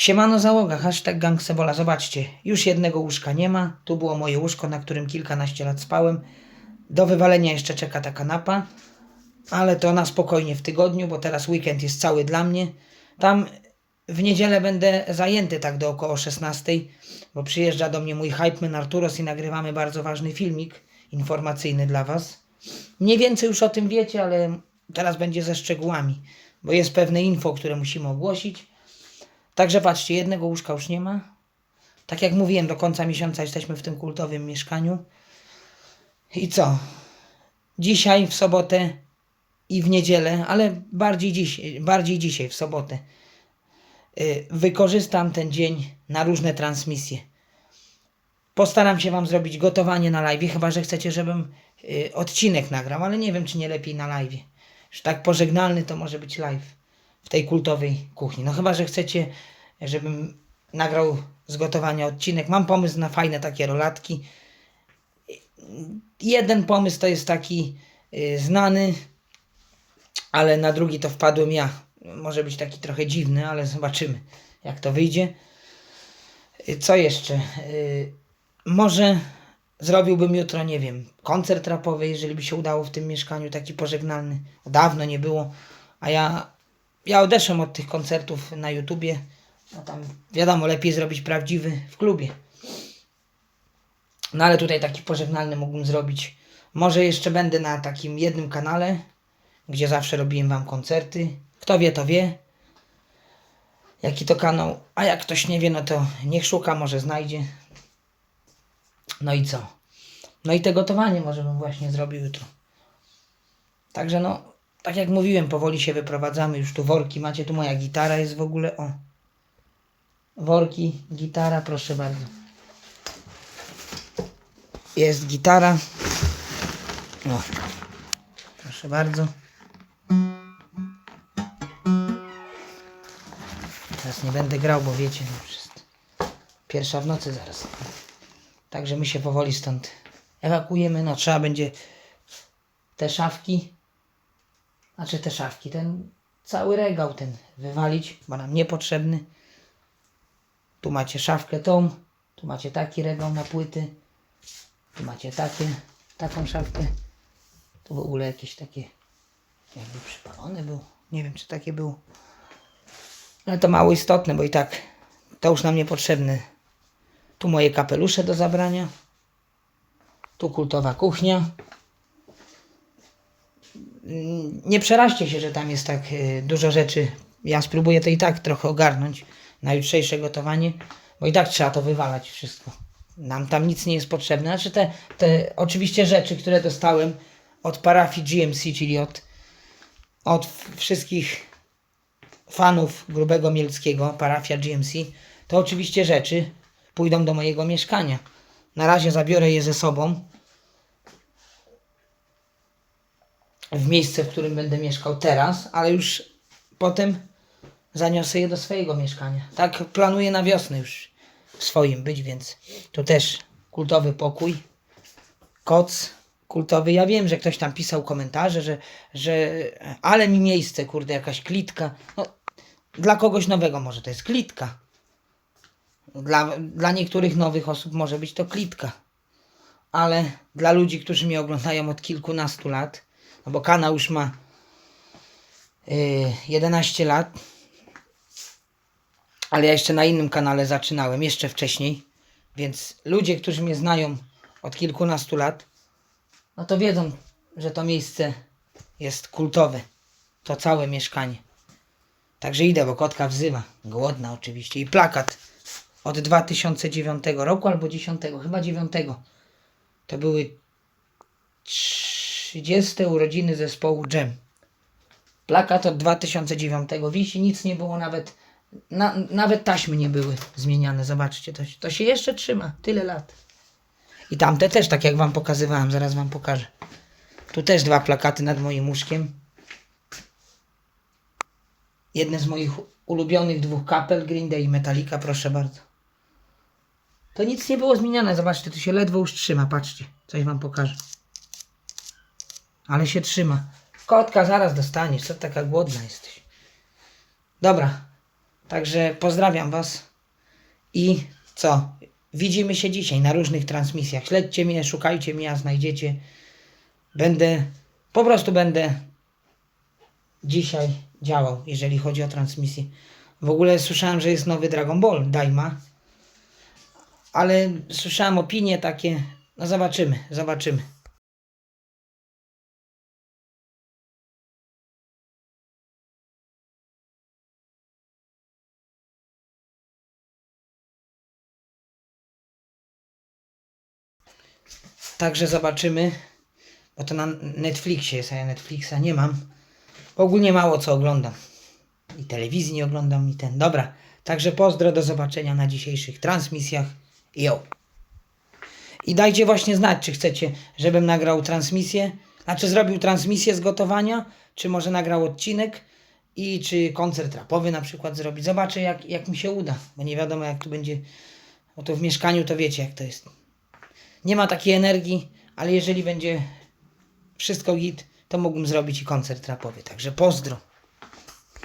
Siemano załoga, hashtag gangsebola. Zobaczcie, już jednego łóżka nie ma. Tu było moje łóżko, na którym kilkanaście lat spałem. Do wywalenia jeszcze czeka ta kanapa, ale to na spokojnie w tygodniu, bo teraz weekend jest cały dla mnie. Tam w niedzielę będę zajęty tak do około 16, bo przyjeżdża do mnie mój hypeman Arturos i nagrywamy bardzo ważny filmik informacyjny dla Was. Mniej więcej już o tym wiecie, ale teraz będzie ze szczegółami, bo jest pewne info, które musimy ogłosić. Także patrzcie, jednego łóżka już nie ma. Tak jak mówiłem, do końca miesiąca jesteśmy w tym kultowym mieszkaniu. I co? Dzisiaj, w sobotę i w niedzielę, ale bardziej, dziś, bardziej dzisiaj, w sobotę, y, wykorzystam ten dzień na różne transmisje. Postaram się Wam zrobić gotowanie na live, chyba że chcecie, żebym y, odcinek nagrał, ale nie wiem, czy nie lepiej na live. Już tak pożegnalny to może być live w tej kultowej kuchni. No chyba, że chcecie, żebym nagrał z gotowania odcinek. Mam pomysł na fajne takie rolatki. Jeden pomysł to jest taki y, znany, ale na drugi to wpadłem ja. Może być taki trochę dziwny, ale zobaczymy, jak to wyjdzie. Y, Co jeszcze? Y, Może zrobiłbym jutro, nie wiem, koncert rapowy, jeżeli by się udało w tym mieszkaniu, taki pożegnalny. Dawno nie było, a ja, ja odeszłem od tych koncertów na YouTubie. No tam wiadomo, lepiej zrobić prawdziwy w klubie. No ale tutaj taki pożegnalny mógłbym zrobić. Może jeszcze będę na takim jednym kanale, gdzie zawsze robiłem wam koncerty. Kto wie, to wie. Jaki to kanał. A jak ktoś nie wie, no to niech szuka, może znajdzie. No i co? No i te gotowanie może bym właśnie zrobił jutro. Także no, tak jak mówiłem, powoli się wyprowadzamy. Już tu worki macie. Tu moja gitara jest w ogóle. O. Worki, gitara, proszę bardzo. Jest gitara. O. Proszę bardzo. Teraz nie będę grał, bo wiecie, pierwsza w nocy zaraz. Także my się powoli stąd ewakuujemy. No trzeba będzie te szafki, znaczy te szafki, ten cały regał ten wywalić, bo nam niepotrzebny. Tu macie szafkę tą, tu macie taki regał na płyty, tu macie takie, taką szafkę. Tu w ogóle jakieś takie, jakby przypalone był. Nie wiem, czy takie było. Ale to mało istotne, bo i tak to już nam niepotrzebne. Tu moje kapelusze do zabrania. Tu kultowa kuchnia. Nie przeraźcie się, że tam jest tak y, dużo rzeczy. Ja spróbuję to i tak trochę ogarnąć na jutrzejsze gotowanie, bo i tak trzeba to wywalać wszystko. Nam tam nic nie jest potrzebne. Znaczy te, te oczywiście rzeczy, które dostałem od parafii GMC, czyli od, od wszystkich fanów Grubego Mielckiego, parafia GMC, to oczywiście rzeczy pójdą do mojego mieszkania. Na razie zabiorę je ze sobą w miejsce, w którym będę mieszkał teraz, ale już potem zaniosę je do swojego mieszkania. Tak planuję na wiosnę już w swoim być, więc tu też kultowy pokój, koc kultowy. Ja wiem, że ktoś tam pisał komentarze, że, że ale mi miejsce, kurde, jakaś klitka. No, dla kogoś nowego może to jest klitka. Dla, dla niektórych nowych osób może być to klitka. Ale dla ludzi, którzy mnie oglądają od kilkunastu lat, no bo kanał już ma yy, 11 lat, ale ja jeszcze na innym kanale zaczynałem, jeszcze wcześniej, więc ludzie, którzy mnie znają od kilkunastu lat, no to wiedzą, że to miejsce jest kultowe. To całe mieszkanie. Także idę, bo kotka wzywa. Głodna oczywiście. I plakat od 2009 roku albo 10, chyba 9. To były 30 urodziny zespołu Jam. Plakat od 2009 wisi, nic nie było nawet, na, nawet taśmy nie były zmieniane. Zobaczcie, to, to się jeszcze trzyma. Tyle lat. I tamte też, tak jak wam pokazywałem, zaraz wam pokażę. Tu też dwa plakaty nad moim łóżkiem. Jedne z moich ulubionych dwóch kapel, Green Day i Metallica, proszę bardzo. To nic nie było zmieniane, zobaczcie, to się ledwo już trzyma, patrzcie, coś wam pokażę. Ale się trzyma. Kotka zaraz dostaniesz, co taka głodna jesteś. Dobra, Także pozdrawiam Was i co? Widzimy się dzisiaj na różnych transmisjach. Śledźcie mnie, szukajcie mnie, a znajdziecie. Będę, po prostu będę dzisiaj działał, jeżeli chodzi o transmisję. W ogóle słyszałem, że jest nowy Dragon Ball Daima, ale słyszałem opinie takie. No zobaczymy, zobaczymy. Także zobaczymy, bo to na Netflixie jest, a ja Netflixa nie mam. Ogólnie mało co oglądam. I telewizji nie oglądam, i ten. Dobra, także pozdro, do zobaczenia na dzisiejszych transmisjach. Jo. I dajcie właśnie znać, czy chcecie, żebym nagrał transmisję, znaczy zrobił transmisję z gotowania, czy może nagrał odcinek i czy koncert rapowy na przykład zrobić. Zobaczę, jak, jak mi się uda, bo nie wiadomo, jak tu będzie. Bo to w mieszkaniu to wiecie, jak to jest. Nie ma takiej energii, ale jeżeli będzie wszystko git, to mógłbym zrobić i koncert rapowy. Także pozdro.